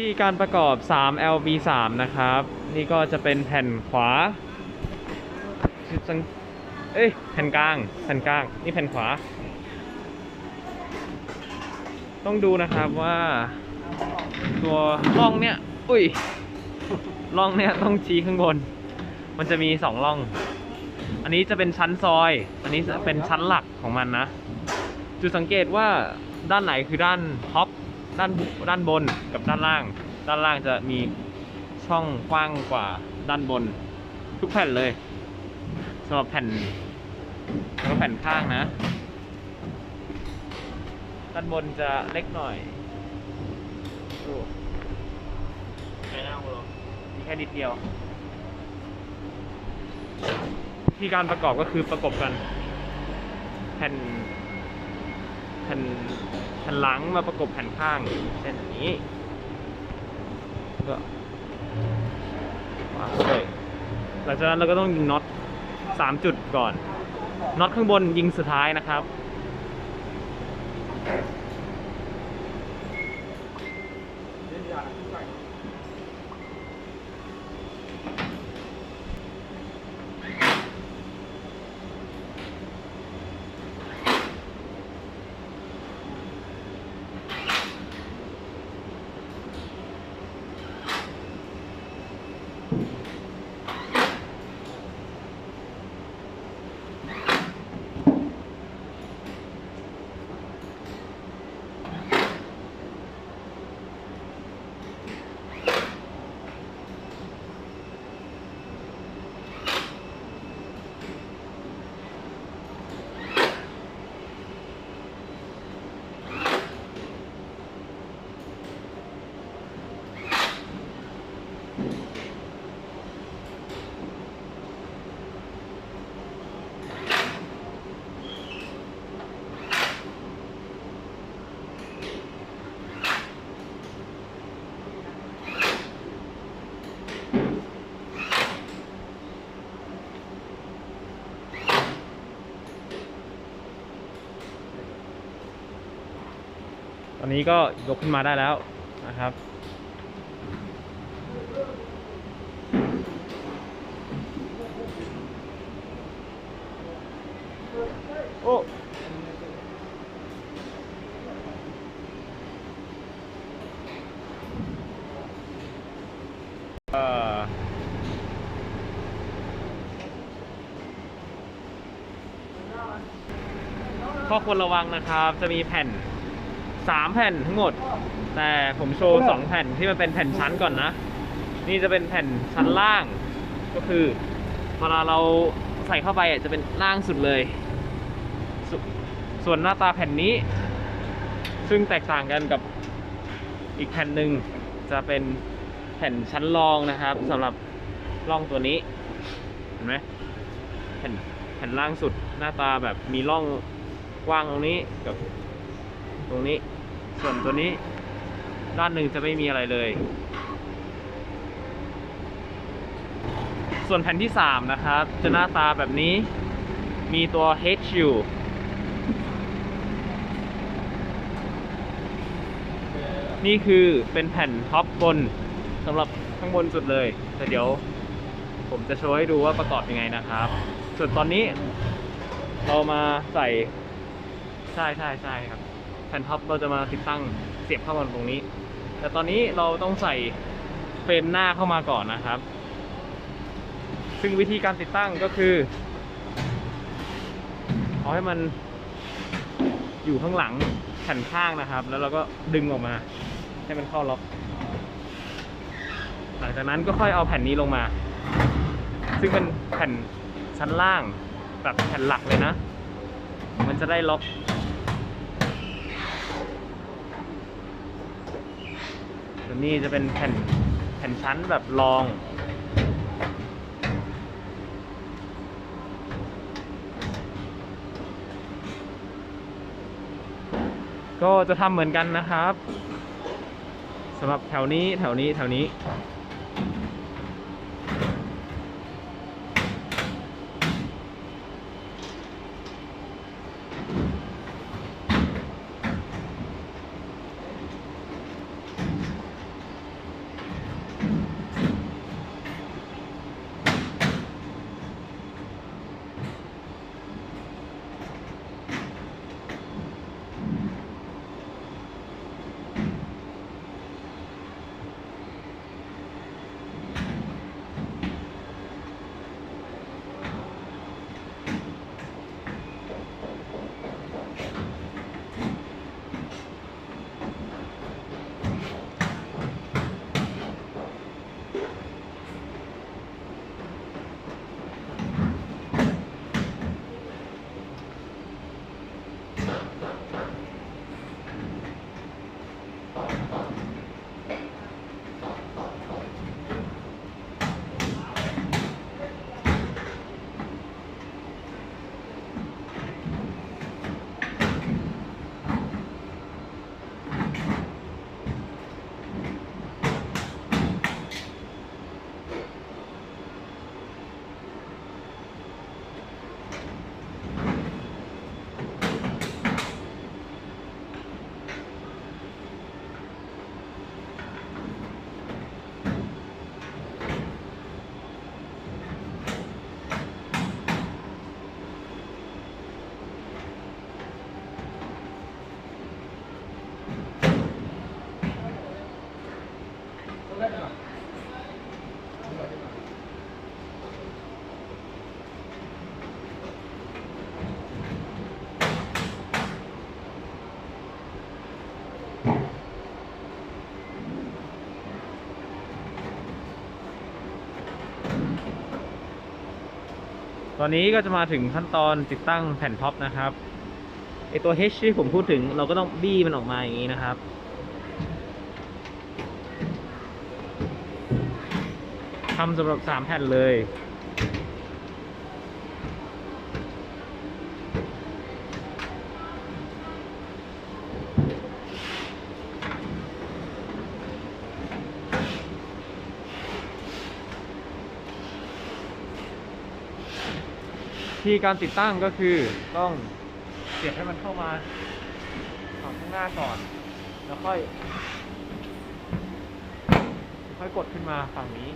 ที่การประกอบ 3 LB 3 นะครับ นี่ก็จะเป็นแผ่นขวาเอ้ย แผ่นกลาง แผ่นกลาง นี่แผ่นขวา ต้องดูนะครับว่า ตัวร่องเนี่ย อุ้ย ร่องเนี่ยต้องชี้ข้างบน มันจะมีสองร่อง อันนี้จะเป็นชั้นซอย อันนี้จะเป็นชั้นหลักของมันนะ จุดสังเกตว่าด้านไหนคือด้านท็อป ด้านด้านบนกับด้านล่าง ด้านล่างจะมีช่องกว้างกว่าด้านบน ทุกแผ่นเลยสำหรับแผ่นแล้วก็แผ่นข้างนะ ด้านบนจะเล็กหน่อยดูมีแค่นิดเดียวที่การประกอบก็คือประกบกัน แผ่น แผ่นแผ่นหลังมาประกบแผ่นข้างเช่นนี้ก็วางเลยหลังจากนั้นเราก็ต้องยิงน็อตสามจุดก่อนน็อตข้างบนยิงสุดท้ายนะครับ นนี้ก็ยกขึ้นมาได้แล้วนะครับ โอ้ข้อควรระวังนะครับ จะมีแผ่น สามแผ่นทั้งหมด แต่ผมโชว์สองแผ่นที่มันเป็นแผ่นชั้นก่อนนะ นี่จะเป็นแผ่นชั้นล่าง ก็คือเวลาเราใส่เข้าไปอะจะเป็นล่างสุดเลยสส่วนหน้าตาแผ่นนี้ ซึ่งแตกต่างกันกับอีกแผ่นหนึ่งจะเป็นแผ่นชั้นรองนะครับสำหรับร่องตัวนี้ เห็นไหมแผ่นแผ่นล่างสุดหน้าตาแบบมีร่องกว้างตรงนี้กับ ตรงนี้ ส่วนตัวนี้ด้านหนึ่งจะไม่มีอะไรเลย ส่วนแผ่นที่ 3 นะครับ จะหน้าตาแบบนี้ มีตัว H อยู่นี่คือเป็นแผ่นท็อปบนสำหรับข้างบนสุดเลย แต่เดี๋ยวผมจะโชว์ให้ดูว่าประกอบยังไงนะครับ ส่วนตอนนี้เรามาใส่ ใช่ใช่ใช่ครับ แผ่นท็อปเราจะมาติดตั้งเสียบเข้ามาตรงนี้ แต่ตอนนี้เราต้องใส่เฟรมหน้าเข้ามาก่อนนะครับ ซึ่งวิธีการติดตั้งก็คือ เอาให้มันอยู่ข้างหลังแผ่นข้างนะครับ แล้วเราก็ดึงออกมาให้มันเข้าล็อกหลังจากนั้นก็ค่อยเอาแผ่นนี้ลงมา ซึ่งเป็นแผ่นชั้นล่างแบบแผ่นหลักเลยนะ มันจะได้ล็อก ส่วนนี้จะเป็นแผ่นแผ่นชั้นแบบรอง ก็จะทำเหมือนกันนะครับสำหรับแถวนี้แถวนี้แถวนี้ ตอนนี้ก็จะมาถึงขั้นตอนติดตั้งแผ่นท็อปนะครับไอตัว H ที่ผมพูดถึงเราก็ต้องบี้มันออกมาอย่างนี้นะครับ ทำสำหรับสามแผ่นเลย ทีการติดตั้งก็คือต้องเสียบให้มันเข้ามาฝั่งข้างหน้าก่อน แล้วค่อย ค่อยกดขึ้นมาฝั่งนี้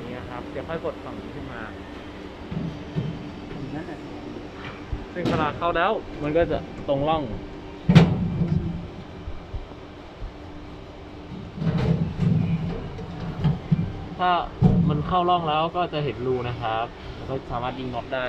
นี้นะครับเดี๋ยวค่อยกดฝั่งนี้ขึ้นมา ซึ่งเวลาเข้าแล้ว มันก็จะตรงร่อง ถ้ามันเข้าร่องแล้วก็จะเห็นรูนะครับ แล้วก็สามารถยิงน็อตได้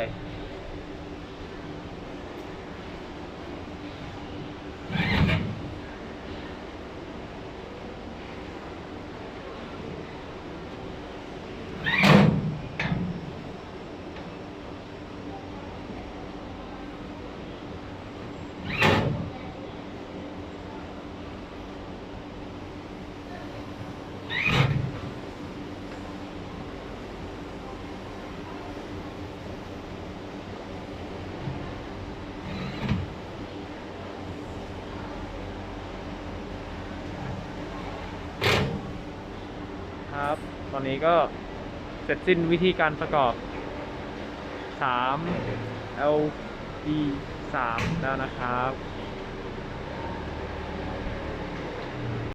ครับ ตอนนี้ก็เสร็จสิ้นวิธีการประกอบ 3 L D 3 แล้วนะครับ